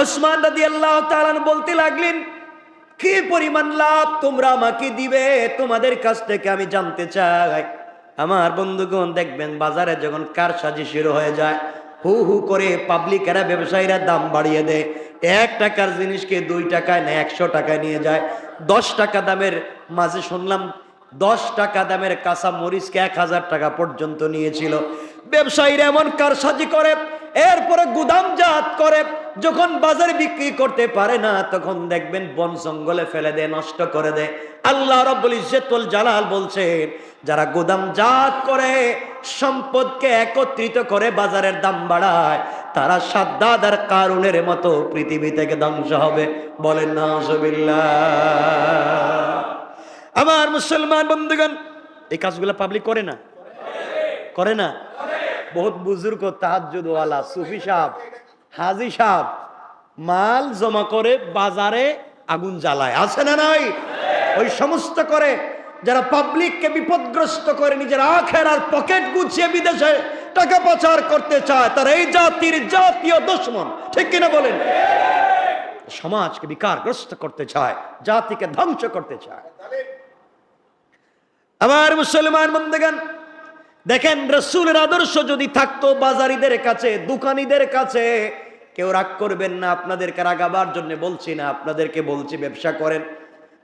ওসমান রাদি আল্লাহ তালান বলতে লাগলেন, কি পরিমাণ লাভ তোমরা আমাকে দিবে? তোমাদের কাছ থেকে আমি জানতে চাই। আমার বন্ধুগণ, দেখবেন বাজারে যখন কার সাজি শুরু হয়ে যায়, হু হু করে পাবলিকেরা ব্যবসায়ীরা দাম বাড়িয়ে দেয়। এক টাকার জিনিসকে দুই টাকায় না, একশো টাকায় নিয়ে যায়। দশ টাকা দামের, মাঝে শুনলাম, দশ টাকা দামের কাঁচা মরিচকে এক হাজার টাকা পর্যন্ত নিয়েছিল। ব্যবসায়ীরা এমন কারসাজি করে এরপরে গুদামজাত করে যখন বাজারে বিক্রি করতে পারে না, তখন দেখবেন বন জঙ্গলে ফেলে দেয়, নষ্ট করে দেয়। আল্লাহ রব্বুল ইজ্জতুল জালাল বলছেন যারা গুদামজাত করে, সম্পদকে একত্রিত করে বাজারের দাম বাড়ায়, তারা সাদ্দাদ আর কারুনের মতো পৃথিবী থেকে ধ্বংস হবে। বলেন না আমার মুসলমান বন্ধুগণ, এই কাজগুলো পাবলিক করে না? করে না? বহুত বুজুর্গ তাহাজুদওয়ালা সুফি সাহ হাজি সাহ মাল জমা করে বাজারে আগুন জ্বালায়। আছে না নাই? ওই সমস্ত করে যারা পাবলিককে বিপদগ্রস্ত করে নিজের আখের আর পকেট গুছিয়ে বিদেশে টাকা পাচার করতে চায়, তারা এই জাতির জাতীয় দুশ্মন, ঠিক কিনা বলেন? সমাজকে বিকারগ্রস্ত করতে চায়, জাতিকে ধ্বংস করতে চায়। আমার মুসলমান বন্ধুগণ দেখেন রসুলের আদর্শ যদি থাকতো বাজারিদের কাছে, দোকানিদের কাছে, কেউ রাগ করবেন না, আপনাদেরকে রাগাবার জন্য বলছি না, আপনাদেরকে বলছি ব্যবসা করেন।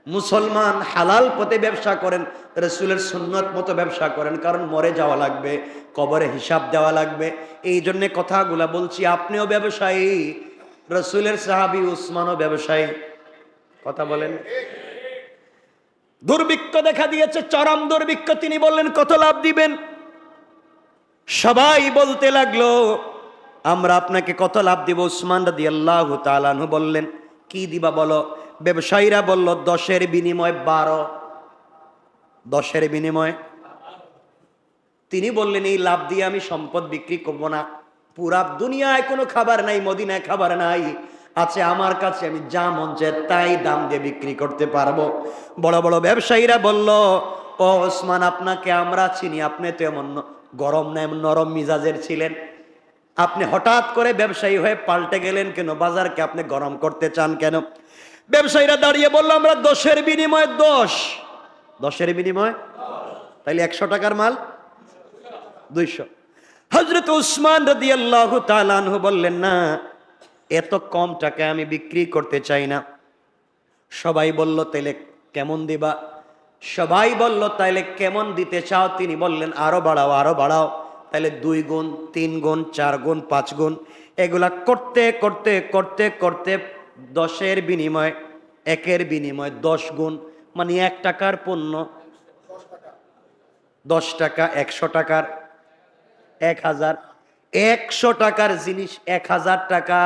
মুসলমান হালাল পথে ব্যবসা করেন, রসুলের সুন্নত মতো ব্যবসা করেন, কারণ মরে যাওয়া লাগবে, কবরে হিসাব দেওয়া লাগবে। এই জন্যে কথাগুলা বলছি, আপনিও ব্যবসায়ী, রসুলের সাহাবি উসমানও ব্যবসায়ী। কথা বলেন। দুর্ভিক্ষ দেখা দিয়েছে, চরম দুর্ভিক্ষ, তিনি বললেন, কত লাভ দিবেন? সবাই বলতে লাগল, আমরা আপনাকে কত লাভ দিব? উসমান রাদি আল্লাহ তালানহু বললেন, কি দিবা বলো? ব্যবসায়ীরা বলল, দশের বিনিময় বারো। দশের বিনিময়? তিনি বললেন, এই লাভ দিয়ে আমি সম্পদ বিক্রি করব না। পুরা দুনিয়ায় কোনো খাবার নাই, মদিনায় খাবার নাই। আছে আমার কাছে, আমি যা মন তাই দাম দিয়ে বিক্রি করতে পারব। বড় বড় ব্যবসায়ীরা বলল, ও ওসমান আপনাকে আমরা চিনি, আপনি তো এমন গরম নরম মিজাজের ছিলেন। আপনি হঠাৎ করে ব্যবসায়ী হয়ে পাল্টে গেলেন কেন? বাজারকে আপনি গরম করতে চান কেন? ব্যবসায়ীরা দাঁড়িয়ে বলল, আমরা দশের বিনিময়ে দশ। দশের বিনিময়? তাইলে একশো টাকার মাল? দুইশো। হজরত উসমান রদি আল্লাহ তালানহু বললেন, না, এত কম টাকায় আমি বিক্রি করতে চাই না। সবাই বলল, তাইলে কেমন দিবা? সবাই বলল, তাইলে কেমন দিতে চাও? তিনি বললেন, আরও বাড়াও আরও বাড়াও। তাইলে দুই গুণ, তিন গুণ, চার গুণ, পাঁচ গুণ, এগুলা করতে করতে করতে করতে দশের বিনিময়, একের বিনিময় দশ গুণ মানে এক টাকার পণ্য দশ টাকা, একশো টাকার, এক হাজার, একশো টাকার জিনিস, এক হাজার টাকা।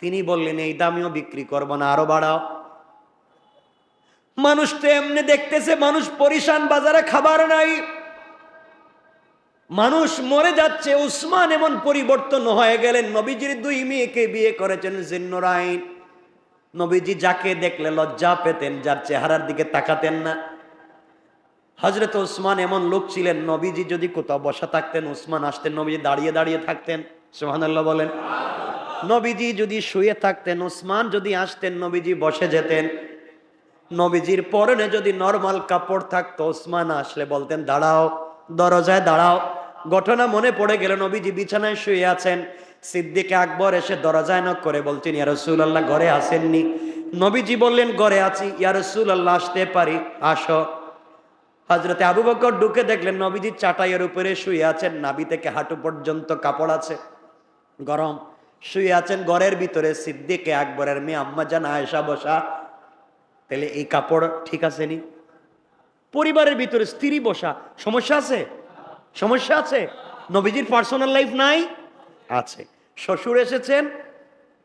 তিনি বললেন, এই দামেও বিক্রি করব না, আরও বাড়াও। মানুষ তো এমনি দেখতেছে, মানুষ পরিশান বাজারে খাবার নাই। মানুষ মরে যাচ্ছে, উসমান এমন পরিবর্তন হয়ে গেলেন, নবীজির দুই মেয়েকে বিয়ে করেছেন জিন্নরাইন। নবীজি যাকে দেখলে লজ্জা পেতেন, যার চেহারার দিকে তাকাতেন না। হজরত ওসমান এমন লোক ছিলেন, নবীজি যদি কোথাও বসা থাকতেন ওসমান আসতেন, নবীজি দাঁড়িয়ে দাঁড়িয়ে থাকতেন। সোহানাল্লাহ বলেন। নবীজি যদি শুয়ে থাকতেন ওসমান যদি আসতেন, নবীজি বসে যেতেন। নবীজির পরনে যদি নর্মাল কাপড় থাকতো, ওসমান আসলে বলতেন, দাঁড়াও, দরজায় দাঁড়াও। ঘটনা মনে পড়ে গেল, নবীজি বিছানায় শুয়ে আছেন। সিদ্দিকে আকবর এসে দরজায় নক করে বলছেন, ইয়া রসুল্লাহ ঘরে আসেননি? নবীজি বললেন, ঘরে আছি, ইয়া রসুল্লাহ আসতে পারি, আসো। হজরতে আবু বকর ঢুকে দেখলেন, নবীজি চাটাইয়ের উপরে শুয়ে আছেন নাবি থেকে হাঁটু পর্যন্ত কাপড় আছে, গরম। শুয়ে আছেন ঘরের ভিতরে, সিদ্দিকে আকবরের মেয়ে আম্মা জান আয়েশা বসা তাহলে এই কাপড় ঠিক আছে নি? পরিবারের ভিতরে স্ত্রী বসা, সমস্যা আছে? সমস্যা আছে? নবীজির পার্সোনাল লাইফ নাই? আছে। শ্বশুর এসেছেন,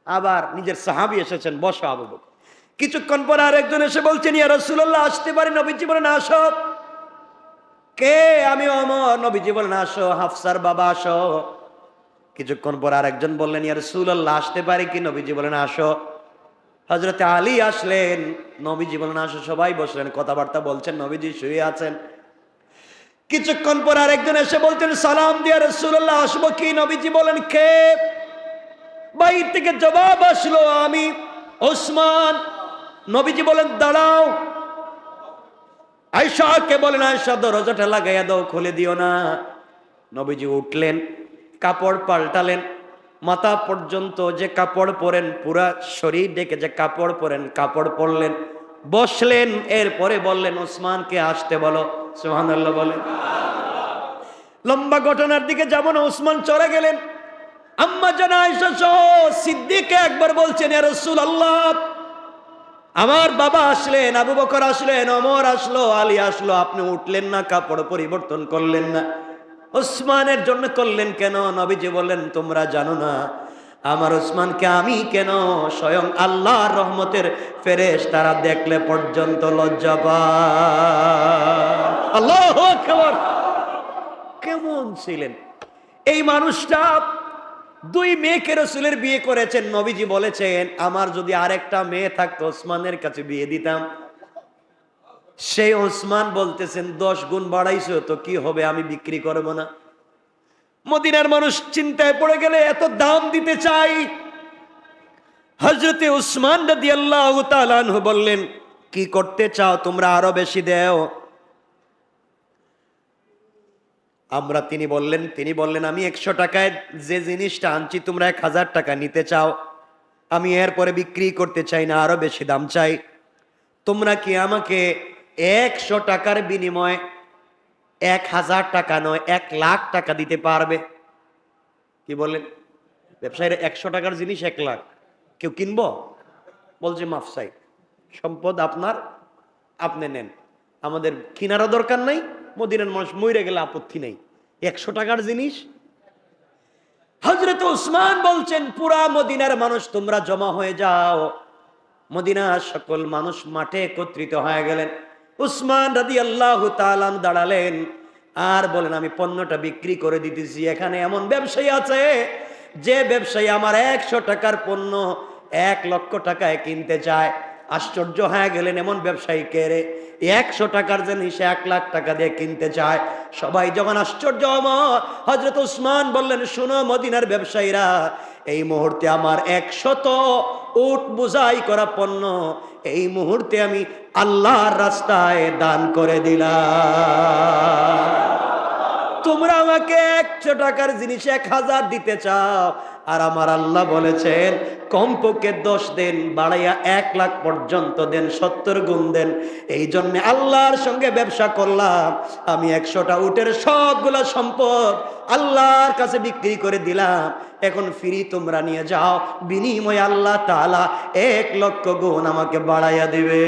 আবার নিজের সাহাবি এসেছেন, বসা আবু কিছুক্ষণ পর আরেকজন এসে বলছেন, ইয়া রাসূলুল্লাহ, আসতে পারি, নবীজি বলেন, আসো। কে? আমি অমর, নবীজি বলেন, আসো, হাফসার বাবা, আসো। কিছুক্ষণ পর আরেকজন বললেন, ইয়া রাসূলুল্লাহ, আসতে পারি কি? নবীজি বলেন, আসো। হজরতে আলী আসলেন, নবীজি বলেন, আসো সবাই বসলেন, কথাবার্তা বলছেন, নবীজি শুয়ে আছেন। কিছুক্ষণ পর আরেকজন এসে বলছেন সালাম দিয়া রসুল্লাহ আসব কি? নবীজি বলেন, কে? বাইর থেকে জবাব আসলো, আমি, ওসমান। নবীজি বলেন, দাঁড়াও। আয়সাকে বলেন আয়সা দরজাটা লাগাইয়া দাও, খুলে দিও না। নবীজি উঠলেন, কাপড় পাল্টালেন মাথা পর্যন্ত যে কাপড় পরেন, পুরা শরীর ডেকে যে কাপড় পরেন, কাপড় পরলেন, বসলেন, এরপরে বললেন, ওসমানকে আসতে বলো। সুবহানাল্লাহ বলেন। লম্বা ঘটনার দিকে যাব না, ওসমান চলে গেলেন। আম্মা জানা আয়েশা সহ সিদ্দিকে একবার বলছেন, ইয়া রাসূলুল্লাহ, আমার বাবা আসলেন, আবু বকর আসলেন অমর আসলো, আলী আসলো, আপনি উঠলেন না, কাপড় পরিবর্তন করলেন না। ওসমানের জন্য করলেন কেন? নবীজি বললেন, তোমরা জানো না, আমার ওসমানকে আমি কেন স্বয়ং আল্লাহর রহমতের ফেরেশ তারা দেখলে পর্যন্ত লজ্জা আল্লাহ কেমন ছিলেন? এই মানুষটা দুই মেয়েকে রসুলের বিয়ে করেছেন। নবীজি বলেছেন, আমার যদি আরেকটা মেয়ে থাকতো, ওসমানের কাছে বিয়ে দিতাম। সেই ওসমান বলতেছেন, দশ গুণ বাড়াইছো, তো কি হবে? আমি বিক্রি করব না। মদিনার মানুষ চিন্তায় পড়ে গেলে, এত দাম দিতে চাই? হজরতে উসমান রাদি আল্লাহ বললেন, কি করতে চাও তোমরা আরও বেশি দেও? আমরা তিনি বললেন তিনি বললেন, আমি একশো টাকায় যে জিনিসটা আনছি, তোমরা এক হাজার টাকা নিতে চাও। আমি এরপরে বিক্রি করতে চাই না, আরও বেশি দাম চাই। তোমরা কি আমাকে একশো টাকার বিনিময়ে এক হাজার টাকা নয়, এক লাখ টাকা দিতে পারবে। কি বললেন? ব্যবসায়ীরা একশো টাকার জিনিস এক লাখ। কেউ কিনবো? বলছে মাফসাই সম্পদ আপনার, আপনি নেন। আমাদের কিনারও দরকার নাই, মদিনার মানুষ মরে গেলে আপত্তি নেই। একশো টাকার জিনিস। হজরত উসমান বলছেন, পুরা মদিনার মানুষ, তোমরা জমা হয়ে যাও। মদিনার সকল মানুষ মাঠে একত্রিত হয়ে গেলেন। উসমান রাদি আল্লাহ তালাম দাঁড়ালেন। আর বলেন, আমি পণ্যটা বিক্রি করে দিতেছি, এখানে এমন ব্যবসায়ী আছে যে ব্যবসায়ী আমার একশো টাকার পণ্য এক লক্ষ টাকায় কিনতে চায়। আশ্চর্য হয়ে গেলেন, এমন ব্যবসায়ীকে রে? একশো টাকার জিনিস এক লাখ টাকা দিয়ে কিনতে চায়। সবাই যখন আশ্চর্য হজরত উসমান বললেন, শুনো মদিনার ব্যবসায়ীরা, এই মুহূর্তে আমার একশত উট বোঝাই করা পণ্য, এই মুহূর্তে আমি আল্লাহর রাস্তায় দান করে দিলাম। তোমরা আমাকে একশো টাকার জিনিস এক হাজার দিতে চাও। আর আমার আল্লাহ বলেছেন, কমপক্ষে দশ দিন বাড়াইয়া এক লাখ পর্যন্ত দেন, সত্তর গুণ দেন। এই জন্যে আল্লাহর সঙ্গে ব্যবসা করলাম। আমি একশোটা উটের সবগুলা সম্পদ আল্লাহর কাছে বিক্রি করে দিলাম। এখন ফিরি তোমরা নিয়ে যাও। বিনিময় আল্লাহ তালা এক লক্ষ গুণ আমাকে বাড়াইয়া দিবে।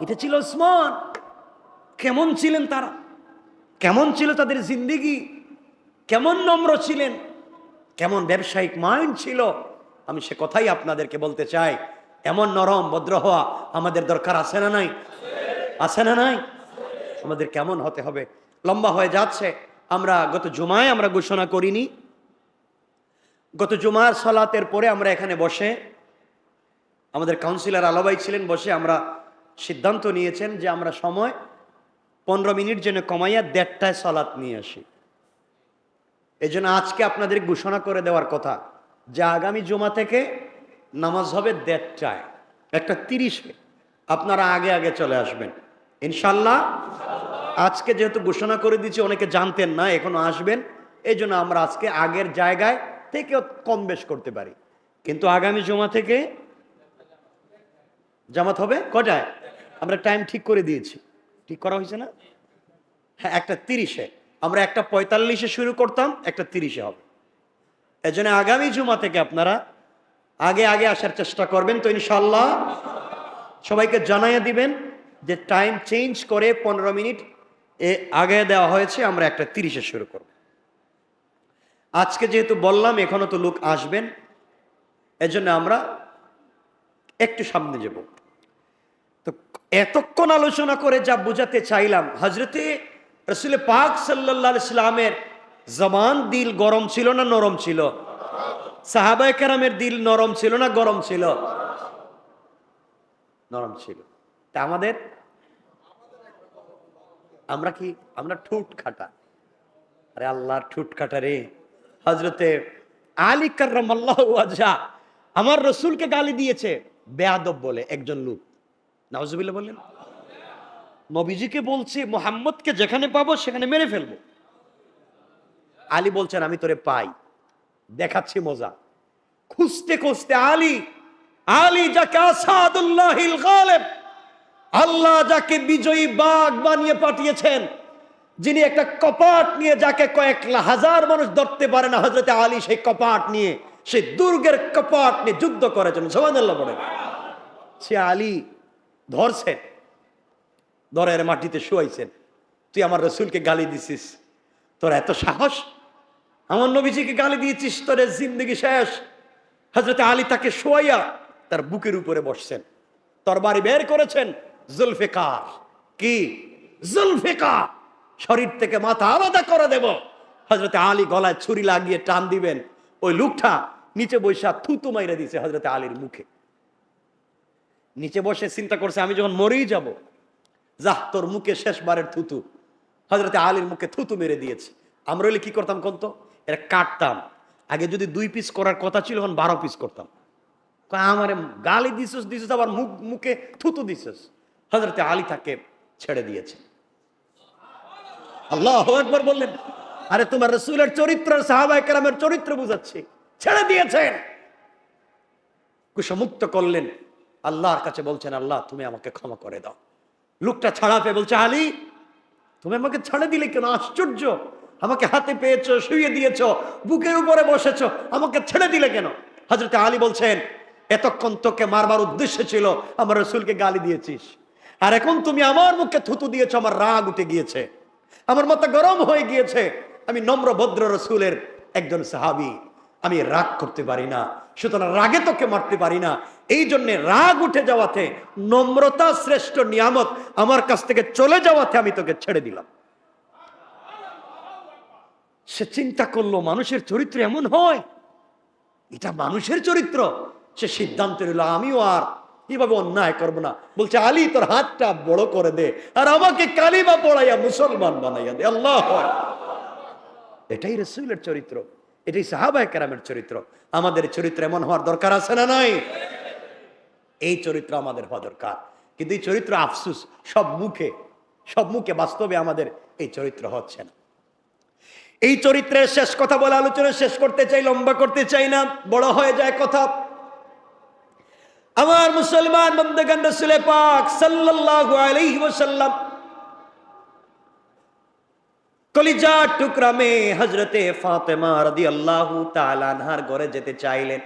এটা ছিল স্মরণ কেমন ছিলেন তারা? কেমন ছিল তাদের জিন্দিগি? কেমন নম্র ছিলেন? কেমন ব্যবসায়িক মাইন্ড ছিল? আমি সে কথাই আপনাদেরকে বলতে চাই। এমন নরম, ভদ্র হওয়া আমাদের দরকার আছে না নাই? আছে না নাই? আমাদের কেমন হতে হবে? লম্বা হয়ে যাচ্ছে। আমরা গত জুমায় আমরা ঘোষণা করিনি। গত জুমার সলাতের পরে আমরা এখানে বসে, আমাদের কাউন্সিলর আলাবাই ছিলেন, বসে আমরা সিদ্ধান্ত নিয়েছেন যে আমরা সময় পনেরো মিনিট যেন কমাইয়া দেড়টায় সলাৎ নিয়ে আসি। এই জন্য আজকে আপনাদের ঘোষণা করে দেওয়ার কথা যে আগামী জমা থেকে নামাজ হবে দেড়টায়, একটা তিরিশে। আপনারা আগে আগে চলে আসবেন। ইনশাল্লাহ আজকে যেহেতু ঘোষণা করে দিচ্ছি অনেকে জানতেন না, এখনও আসবেন। এই জন্য আমরা আজকে আগের জায়গায় থেকে কম বেশ করতে পারি। কিন্তু আগামী জমা থেকে জামাত হবে? কটায়? আমরা টাইম ঠিক করে দিয়েছি। ঠিক করা হয়েছে না? হ্যাঁ একটা তিরিশে। আমরা একটা পঁয়তাল্লিশে শুরু করতাম, একটা তিরিশে হবে। এজন্য আগামী জুমা থেকে আপনারা আগে আগে আসার চেষ্টা করবেন তো ইনশাল্লাহ সবাইকে জানাইয়া দিবেন যে টাইম চেঞ্জ করে পনেরো মিনিট এ আগে দেওয়া হয়েছে, আমরা একটা তিরিশে শুরু করব। আজকে যেহেতু বললাম, এখনও তো লোক আসবেন, এজন্য আমরা একটু সামনে যাব। তো এতক্ষণ আলোচনা করে যা বোঝাতে চাইলাম হজরতে রসুল পাক সাল্লাহ ইসলামের জবান দিল গরম ছিল না নরম ছিল? সাহাবায় কেরামের দিল নরম ছিল না গরম ছিল? নরম ছিল। তা আমাদের আমরা কি, আমরা ঠুট খাটা? আরে আল্লাহর ঠুট খাটা রে। হজরতে আলী কার্রাম আল্লাহ আমার রসুলকে গালি দিয়েছে। বেয়াদব বলে একজন লোক। নাওজুবিল্লাহ বললেন, নবীজিকে বলছে, মোহাম্মদকে যেখানে পাবো সেখানে মেরে ফেলব। আলী বলছেন, আমি তোরে পাই। দেখাচ্ছি মজা। খুঁজতে খুঁজতে আলী আলী যাকে আসাদুল্লাহিল আল্লাহ যাকে বিজয়ী বাঘ বানিয়ে পাঠিয়েছেন, যিনি একটা কপাট নিয়ে যাকে কয়েক হাজার মানুষ ধরতে পারে না হজরতে আলী সেই কপাট নিয়ে, সেই দুর্গের কপাট নিয়ে যুদ্ধ করেছেন সোহানাল্লাহ বলে সে আলী ধরছেন দরের মাটিতে শুয়াইছেন। তুই আমার রসুলকে গালি দিছিস, তোর এত সাহস? আমার নবীজিকে গালি দিয়েছিস, তোর জিন্দগি শেষ। হজরত আলী তাকে শোয়াইয়া তার বুকের উপরে বসছেন, তরবারি বের করেছেন। জুলফিকার। কি? জুলফিকার। শরীর থেকে মাথা আলাদা করে দেব। হজরত আলী গলায় ছুরি লাগিয়ে টান দিবেন। ওই লোকটা নিচে বৈশা থুতু মাইরে দিছে হজরত আলীর মুখে। নিচে বসে চিন্তা করছে, আমি যখন মরেই যাব, যাহ, তোর মুখে শেষবারের থুতু। হজরতে আলীর মুখে থুতু মেরে দিয়েছে। আমরা হলে কি করতাম কোন তো? এটা কাটতাম। আগে যদি দুই পিস করার কথা ছিল, এখন বারো পিস করতাম। আমারে গালি দিছিস দিছিস, আবার মুখ মুখে থুতু দিছিস। হজরতে আলী তাকে ছেড়ে দিয়েছে। আল্লাহ একবার বললেন, আরে তোমার রসুলের চরিত্র সাহাবাই কেরামের চরিত্র বুঝাচ্ছি। ছেড়ে দিয়েছেন। কুশমুক্ত করলেন। আল্লাহর কাছে বলছেন, আল্লাহ, তুমি আমাকে ক্ষমা করে দাও। লোকটা ছাড়া পেয়ে বলছে, আলী, তুমি আমাকে ছাড়ে দিলে কেন? আশ্চর্য! আমাকে হাতে পেয়েছ, শুয়ে দিয়েছ, বুকের উপরে বসেছ, আমাকে ছেড়ে দিলে কেন? হজরত আলী বলছেন, এতক্ষণ তোকে মারবার উদ্দেশ্য ছিল, আমার রসুলকে গালি দিয়েছিস। আর এখন তুমি আমার মুখে থুতু দিয়েছ, আমার রাগ উঠে গিয়েছে। আমার মাথা গরম হয়ে গিয়েছে। আমি নম্র, ভদ্র রসুলের একজন সাহাবি। আমি রাগ করতে পারি না। সুতরাং রাগে তোকে মারতে পারি না। এই জন্যে রাগ উঠে যাওয়াতে নম্রতা শ্রেষ্ঠ নিয়ামত আমার কাছ থেকে চলে যাওয়াতে আমি তোকে ছেড়ে দিলাম। সে চিন্তা করল, মানুষের চরিত্র এমন হয়? এটা মানুষের চরিত্র। সে সিদ্ধান্ত নিল, আমিও আর এভাবে অন্যায় করব না। বলছে, আলী, তোর হাতটা বড় করে দে আর আমাকে কালিমা পড়াইয়া মুসলমান বানাইয়া দে। আল্লাহ এটাই রসুলের চরিত্র। এটাই সাহাবায় কেরামের চরিত্র। আমাদের চরিত্র এমন হওয়ার দরকার আছে না নাই? এই চরিত্র আমাদের হওয়া দরকার। কিন্তু এই চরিত্র আফসুস, সব মুখে সব মুখে বাস্তবে আমাদের এই চরিত্র হচ্ছে না। এই চরিত্রের শেষ কথা বলে আলোচনা শেষ করতে চাই, লম্বা করতে চাই না, বড় হয়ে যায় কথা। আমার মুসলমান বন্ধগান রসুলে পাক সাল্লাল্লাহু আলাইহি ওয়াসাল্লাম কলিজা টুকরা মে হজরতে ফাতেমা রাদিয়াল্লাহু তাআলা আনহার ঘরে যেতে চাইলেন।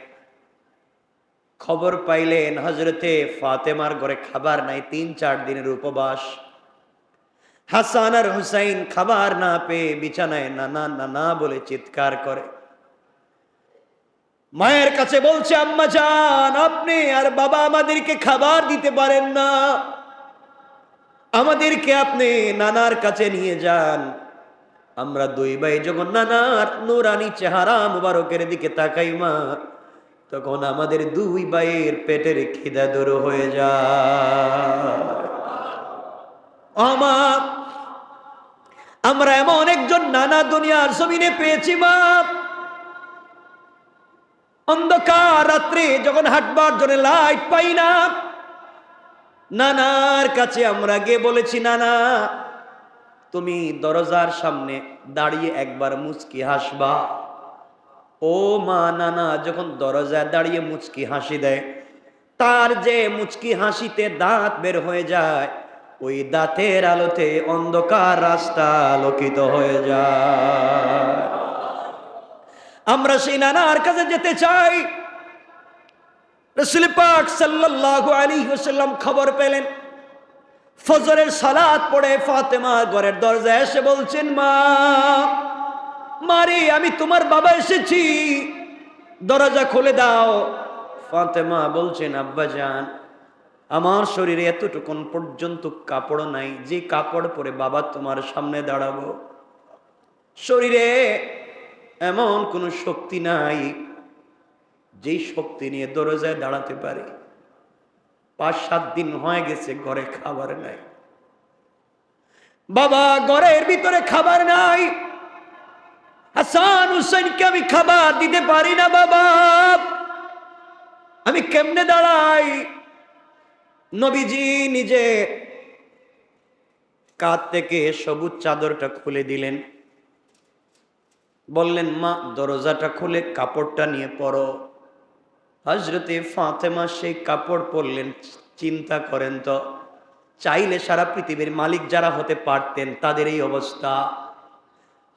খবর পাইলেন হজরতে ফাতেমার ঘরে খাবার নাই, তিন চার দিনের উপবাস। হাসান আর হুসাইন খাবার না পেয়ে বিছানায় নানা নানা বলে চিৎকার করে। মায়ের কাছে বলছে, আম্মা যান, আপনি আর বাবা আমাদেরকে খাবার দিতে পারেন না। আমাদেরকে আপনি নানার কাছে নিয়ে যান। আমরা দুই ভাই যখন নানার নুরানি চেহারা মুবারকের দিকে তাকাই, মা, তখন আমাদের দুই ভাইয়ের পেটের খিদা দূর হয়ে যায়। আমার আমরা এমন একজন নানা দুনিয়ার জমিনে পেয়েছি, মা। অন্ধকার রাত্রে যখন হাঁটবার জন্য লাইট পাই না, নানার কাছে আমরা গিয়ে বলেছি, নানা, তুমি দরজার সামনে দাঁড়িয়ে একবার মুচকি হাসবা। ও মা, নানা, যখন দরজায় দাঁড়িয়ে মুচকি হাসি দেয়, তার যে মুচকি হাসিতে দাঁত বের হয়ে যায়, ওই দাঁতের আলোতে অন্ধকার রাস্তা আলোকিত হয়ে যায়। আমরা সেই নানার কাছে যেতে চাই। ওয়াসাল্লাম খবর পেলেন। ফজরের সালাত পড়ে ফাতেমা ঘরের দরজায় এসে বলছেন, মা মারে আমি তোমার বাবা এসেছি। দরজা খুলে দাও। ফাতেমা বলছেন, আব্বা জান, আমার শরীরে এতটুকুন পর্যন্ত কাপড় নাই, যে কাপড় পরে বাবা তোমার সামনে দাঁড়াবো। শরীরে এমন কোনো শক্তি নাই যেই শক্তি নিয়ে দরজায় দাঁড়াতে পারে। পাঁচ, সাত দিন হয়ে গেছে, ঘরে খাবার নাই। বাবা, ঘরের ভিতরে খাবার নাই। হাসান হুসেনকে আমি খাবার দিতে পারি না, বাবা। আমি কেমনে দাঁড়াই? নবীজি নিজে কাত থেকে সবুজ চাদরটা খুলে দিলেন। বললেন, মা, দরজাটা খুলে কাপড়টা নিয়ে পড়ো। হজরতে ফাতেমা সেই কাপড় পরলেন, চিন্তা করেন তো, চাইলে সারা পৃথিবীর মালিক যারা হতে পারতেন তাদের এই অবস্থা।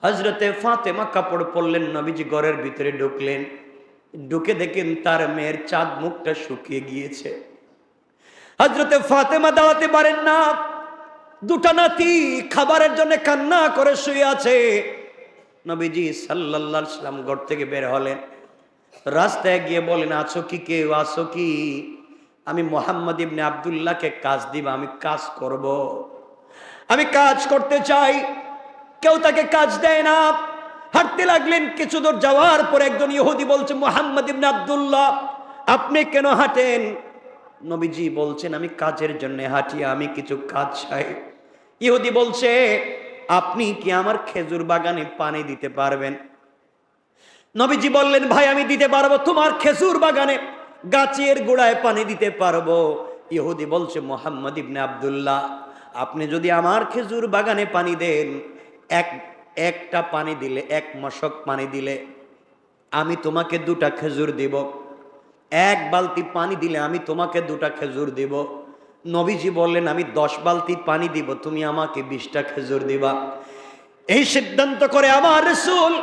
হজরতে ফাতেমা কাপড় পরলেন, নবীজি ঘরের ভিতরে ঢুকলেন। ঢুকে দেখেন তার মেয়ের চাঁদ মুখটা শুকিয়ে গিয়েছে। হজরতে ফাতেমা দাঁড়াতে পারেন না। দুটা নাতি খাবারের জন্য কান্না করে শুয়ে আছে। নবীজি আলাইহি সাল্লাম ঘর থেকে বের হলেন। রাস্তায় গিয়ে বলেন, আছো কি কেউ? আছো কি? আমি মোহাম্মদ ইবনে আবদুল্লাহকে কাজ দিব, আমি কাজ করব। আমি কাজ করতে চাই। কেউ তাকে কাজ দেয় না। হাঁটতে লাগলেন, কিছু দূর যাওয়ার পর একজন ইহুদি বলছে, মোহাম্মদ ইবনে আবদুল্লাহ, আপনি কেন হাঁটেন? নবীজি বলছেন, আমি কাজের জন্য হাঁটি, আমি কিছু কাজ চাই। ইহুদি বলছে আপনি কি আমার খেজুর বাগানে পানি দিতে পারবেন? নবীজি বললেন, ভাই, আমি দিতে পারব, তোমার খেজুর বাগানে গাছের গোড়ায় পানি দিতে পারব। ইহুদি বলছে, মোহাম্মদ ইবনে আবদুল্লাহ, আপনি যদি আমার খেজুর বাগানে পানি দেন, এক, একটা পানি দিলে, এক মশক পানি দিলে, আমি তোমাকে দুটা খেজুর দিব। এক বালতি পানি দিলে আমি তোমাকে দুটা খেজুর দিব। নবীজি বললেন, আমি দশ বালতি পানি দিব, তুমি আমাকে বিশটা খেজুর দিবা। এই সিদ্ধান্ত করে আমার রসুল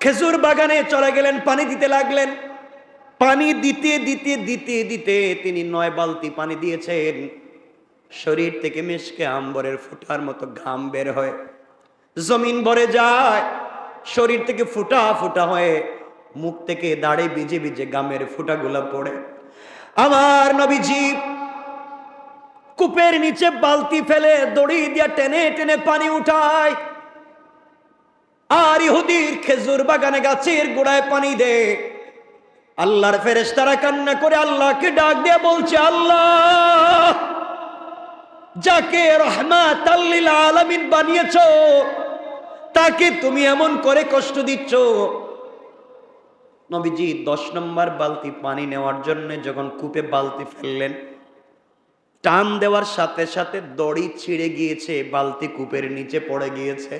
খেজুর বাগানে চলে গেলেন, পানি দিতে লাগলেন। পানি দিতে দিতে দিতে দিতে তিনি নয় বালতি পানি দিয়েছেন। শরীর থেকে মিশকে আম্বরের ফুটার মতো ঘাম বের হয়। জমিন ভরে যায়, শরীর থেকে ফুটা ফুটা হয়ে মুখ থেকে দাড়ে বিজে বিজে গামের ফুটাগুলো পড়ে। আমার নবীজি কূপের নিচে বালতি ফেলে দড়ি দিয়া টেনে টেনে পানি উঠায়। আর ইহুদির খেজুর বাগানে গাছের গোড়ায় পানি দে। আল্লাহর ফেরেশতারা কান্না করে আল্লাহকে ডাক দিয়ে বলছে, আল্লাহ, যাকে রহমাত আলামিন বানিয়েছ, তাকে তুমি এমন করে কষ্ট দিচ্ছ। নবীজি দশ নম্বর বালতি পানি নেওয়ার জন্য যখন কূপে বালতি ফেললেন টান দেওয়ার সাথে সাথে দড়ি ছিঁড়ে গিয়েছে, বালতি কূপের নিচে পড়ে গিয়েছে।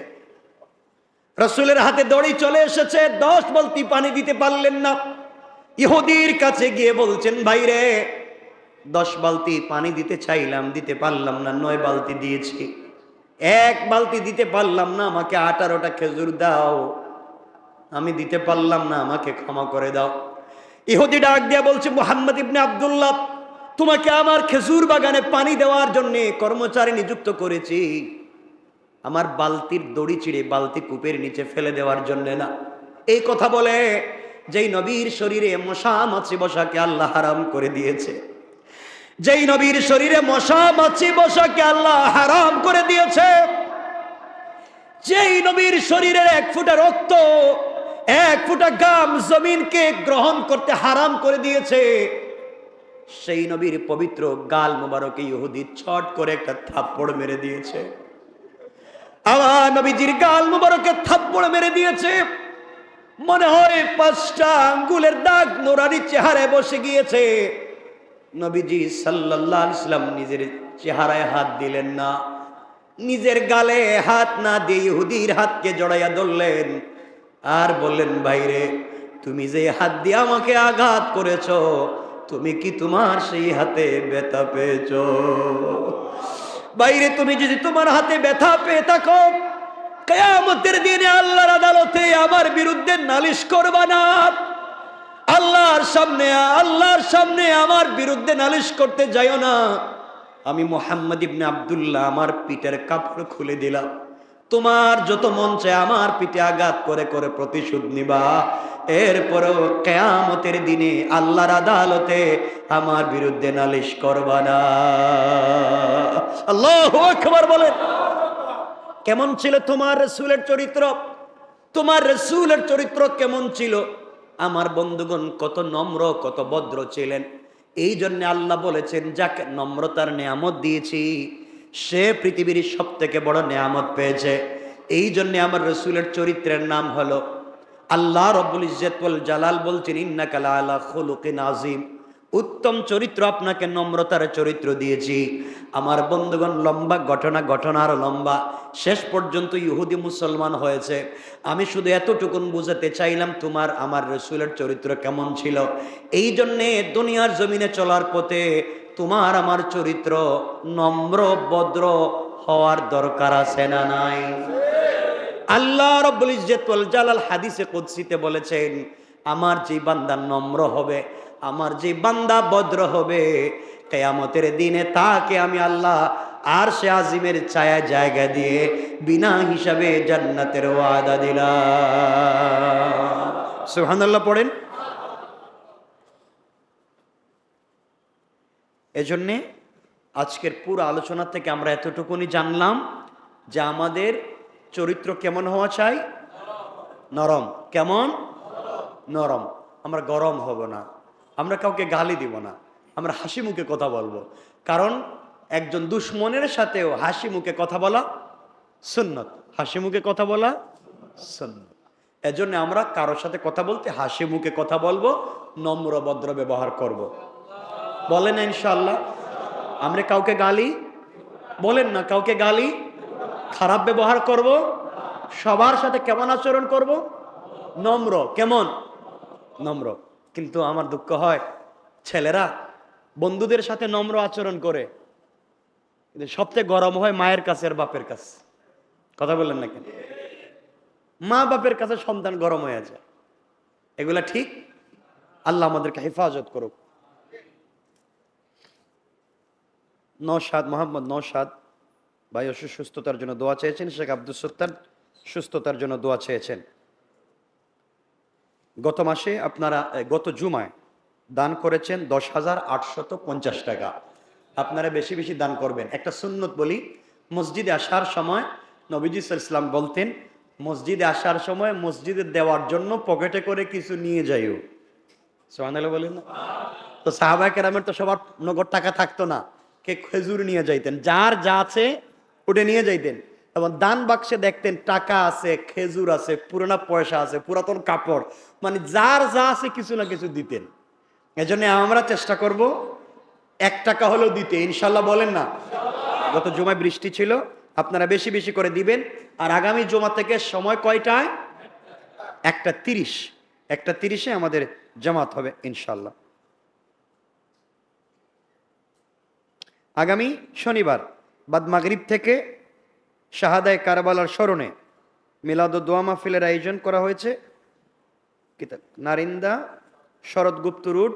রসুলের হাতে দড়ি চলে এসেছে, দশ বালতি পানি দিতে পারলেন না। ইহুদির কাছে গিয়ে বলছেন, ভাইরে, দশ বালতি পানি দিতে চাইলাম, দিতে পারলাম না, নয় বালতি দিয়েছি। এক বালতি দিতে পারলাম না, আমাকে আঠারোটা খেজুর দাও। আমি দিতে পারলাম না, আমাকে ক্ষমা করে দাও। ইহুদি ডাক দিয়া বলছে, মোহাম্মদ ইবনে আবদুল্লাহ তোমাকে আমার খেজুর বাগানে পানি দেওয়ার জন্য কর্মচারী নিযুক্ত করেছি। আমার বালতির দড়ি চিড়ে বালতি কূপের নিচে ফেলে দেওয়ার জন্য না। এই কথা বলে যেই নবীর শরীরে মশা মাছি বসাকে আল্লাহ হারাম করে দিয়েছে। যেই নবীর শরীরে মশা মাছি বসাকে আল্লাহ হারাম করে দিয়েছে। যেই নবীর শরীরের এক ফুটা রক্ত, এক ফুটা গাম জমিনকে গ্রহণ করতে হারাম করে দিয়েছে সেই নবীর পবিত্র গাল মোবারকে ইহুদি ছট করে একটা থাপ্পড় মেরে দিয়েছে। আমার নবীজির গাল মোবারকে থাপ্পড় মেরে দিয়েছে। মনে হয় পাঁচটা আঙ্গুলের দাগ নোরারি চেহারায় বসে গিয়েছে। নবীজি সাল্লাল্লাহু আলাইহি সাল্লাম নিজের চেহারায় হাত দিলেন না। নিজের গালে হাত না দিয়ে ইহুদির হাতকে জড়াইয়া ধরলেন। আর বললেন, ভাইরে, তুমি যে হাত দিয়ে আমাকে আঘাত করেছ তুমি কি তোমার সেই হাতে ব্যথা পেয়েছ? বাইরে তুমি যদি তোমার হাতে ব্যথা পেয়ে থাকো, কেয়ামতের দিনে আল্লাহর আদালতে আমার বিরুদ্ধে নালিশ করবা না। আল্লাহর সামনে আল্লাহর সামনে আমার বিরুদ্ধে নালিশ করতে যাইও না। আমি মোহাম্মদ ইবনে আবদুল্লাহ, আমার পিঠের কাপড় খুলে দিলাম। তোমার যত মন চায় আমার পিঠে আঘাত করে করে প্রতিশোধ নিবা। এরপরেও কেয়ামতের দিনে আল্লাহর আদালতে আমার বিরুদ্ধে নালিশ করবা না। আল্লাহ আকবার বলেন। কেমন ছিল তোমার রসুলের চরিত্র? তোমার রসুলের চরিত্র কেমন ছিল? আমার বন্ধুগণ কত নম্র, কত ভদ্র ছিলেন। এই জন্য আল্লাহ বলেছেন, যাকে নম্রতার নেয়ামত দিয়েছি সে পৃথিবীর সব থেকে বড় নেয়ামত পেয়েছে। এই জন্যে আমার রসুলের চরিত্রের নাম হলো আল্লাহ রব্বুল ইজ্জতুল জালাল বলছেন ইন্নাকালা আলা খুলুকিন আজিম উত্তম চরিত্র আপনাকে নম্রতার চরিত্র দিয়েছি। আমার বন্ধুগণ, লম্বা ঘটনা ঘটনার লম্বা। শেষ পর্যন্ত ইহুদি মুসলমান হয়েছে। আমি শুধু এতটুকুন বুঝাতে চাইলাম তোমার, আমার রসুলের চরিত্র কেমন ছিল। এই জন্যে দুনিয়ার জমিনে চলার পথে তোমার আমার চরিত্র নম্র, ভদ্র হওয়ার দরকার আছে না নাই? আল্লাহ রব্বুল ইজ্জতুল জালাল হাদিসে কুদসিতে বলেছেন, আমার যে বান্দা নম্র হবে, আমার যে বান্দা ভদ্র হবে, কেয়ামতের দিনে তাকে আমি আল্লাহ আর সে আজিমের ছায়া জায়গা দিয়ে বিনা হিসাবে জান্নাতের ওয়াদা দিলাম। সুবহানাল্লাহ পড়েন। এজন্যে আজকের পুরো আলোচনা থেকে আমরা এতটুকুনি জানলাম যে আমাদের চরিত্র কেমন হওয়া চাই? নরম। কেমন? নরম। আমরা গরম হব না। আমরা কাউকে গালি দিব না। আমরা হাসি মুখে কথা বলব। কারণ একজন দুশ্মনের সাথেও হাসি মুখে কথা বলা সুন্নত। হাসি মুখে কথা বলা সুন্নত। এজন্য আমরা কারোর সাথে কথা বলতে হাসি মুখে কথা বলব, নম্র, ভদ্র ব্যবহার করব। বলেন না ইনশাল্লাহ আমরা কাউকে গালি? বলেন না, কাউকে গালি? খারাপ ব্যবহার করব? সবার সাথে কেমন আচরণ করব? নম্র, কেমন? নম্র। কিন্তু আমার দুঃখ হয়, ছেলেরা বন্ধুদের সাথে নম্র আচরণ করে। সবচেয়ে গরম হয় মায়ের কাছে আর বাপের কাছে। কথা বললেন না কেন? মা বাপের কাছে সন্তান গরম হয়ে যায়। এগুলা ঠিক? আল্লাহ আমাদেরকে হেফাজত করুক। নৌসাদ মোহাম্মদ নৌসাদ ভাই অসুখ সুস্থতার জন্য দোয়া চেয়েছেন। শেখ আব্দুল সত্তার সুস্থতার জন্য দোয়া চেয়েছেন। গত মাসে আপনারা গত জুমায় দান করেছেন দশ হাজার আটশত পঞ্চাশ টাকা। আপনারা বেশি বেশি দান করবেন। একটা সুন্নত বলি, মসজিদে আসার সময় নবীজি সাল ইসলাম বলতেন, মসজিদে আসার সময় মসজিদে দেওয়ার জন্য পকেটে করে কিছু নিয়ে যাইও। সোহানালে বলেন তো সাহাবা কেরামের তো সবার নগদ টাকা থাকতো না। কে খেজুর নিয়ে যাইতেন। যার যা আছে ওটা নিয়ে যাইতেন। এবং দান বাক্সে দেখতেন, টাকা আছে, খেজুর আছে, পুরানা পয়সা আছে, পুরাতন কাপড়। মানে যার যা আছে কিছু না কিছু দিতেন। এজন্য আমরা চেষ্টা করব, এক টাকা হলেও দিতে। ইনশাল্লাহ বলেন না। গত জমায় বৃষ্টি ছিল, আপনারা বেশি বেশি করে দিবেন। আর আগামী জমা থেকে সময় কয়টায়? একটা তিরিশ। একটা তিরিশে আমাদের জামাত হবে, ইনশাল্লাহ। আগামী শনিবার, বাদ মাগরিব থেকে শাহাদায় কারবালার স্মরণে মিলাদ দোয়া মাহফিলের আয়োজন করা হয়েছে। নারিন্দা শরৎগুপ্ত রুট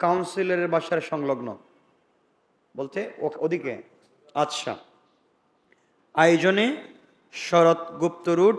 কাউন্সিলরের বাসার সংলগ্ন। বলতে ওদিকে আচ্ছা। আয়োজনে শরৎ গুপ্ত রুট